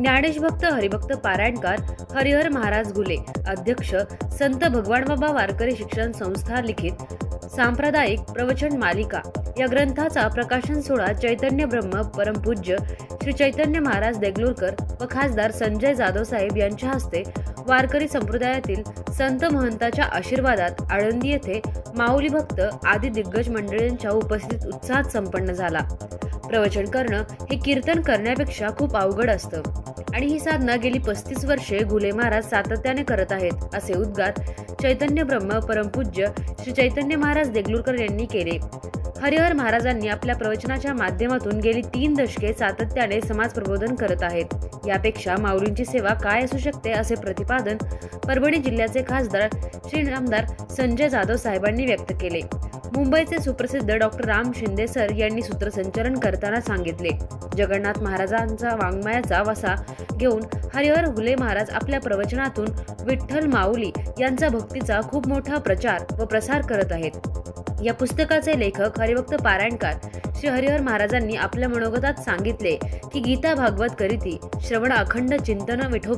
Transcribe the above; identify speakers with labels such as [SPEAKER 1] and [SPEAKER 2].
[SPEAKER 1] ज्ञानेशभक्त हरिभक्त पारायणकार हरिहर महाराज गुले अध्यक्ष संत भगवानबाबा वारकरी शिक्षण संस्था लिखित सांप्रदायिक प्रवचन मालिका. या ग्रंथाचा प्रकाशन सोहळा चैतन्य ब्रह्म परमपूज्य श्री चैतन्य महाराज देगलूरकर व खासदार संजय जाधव साहेब यांच्या हस्ते वारकरी संप्रदायातील संत महंताच्या आशीर्वादात आळंदी येथे माऊली भक्त आदी दिग्गज मंडळींच्या उपस्थितीत उत्साहात संपन्न झाला. प्रवचन करणं हे कीर्तन करण्यापेक्षा खूप अवघड असतं. आणि ही साधना गेली पस्तीस वर्षे घुले महाराज सातत्याने करत आहेत असे उद्गार चैतन्य ब्रह्म परमपूज्य श्री चैतन्य महाराज देगलूरकर यांनी केले. हरिहर महाराजांनी आपल्या प्रवचनाच्या माध्यमातून गेली तीन दशके सातत्याने समाज प्रबोधन करत आहेत. यापेक्षा माऊलींची सेवा काय असू शकते असे प्रतिपादन प्रतिपादन परभणी जिल्ह्याचे खासदार श्री आमदार संजय जाधव साहेबांनी व्यक्त केले. मुंबईचे सुप्रसिद्ध डॉक्टर राम शिंदे सर यांनी सूत्रसंचलन करताना सांगितले. जगन्नाथ महाराजांचा वाङ्मयाचा वसा घेऊन हरिहर हुले महाराज आपल्या प्रवचनातून विठ्ठल माऊली यांचा भक्तीचा खूप मोठा प्रचार व प्रसार करत आहेत. या पुस्तकाचे लेखक हरिभक्त पारायणकार श्री हरिहर महाराजांनी आपल्या मनोगतात सांगितले की गीता भागवत करीती श्रवण अखंड चिंतन विठो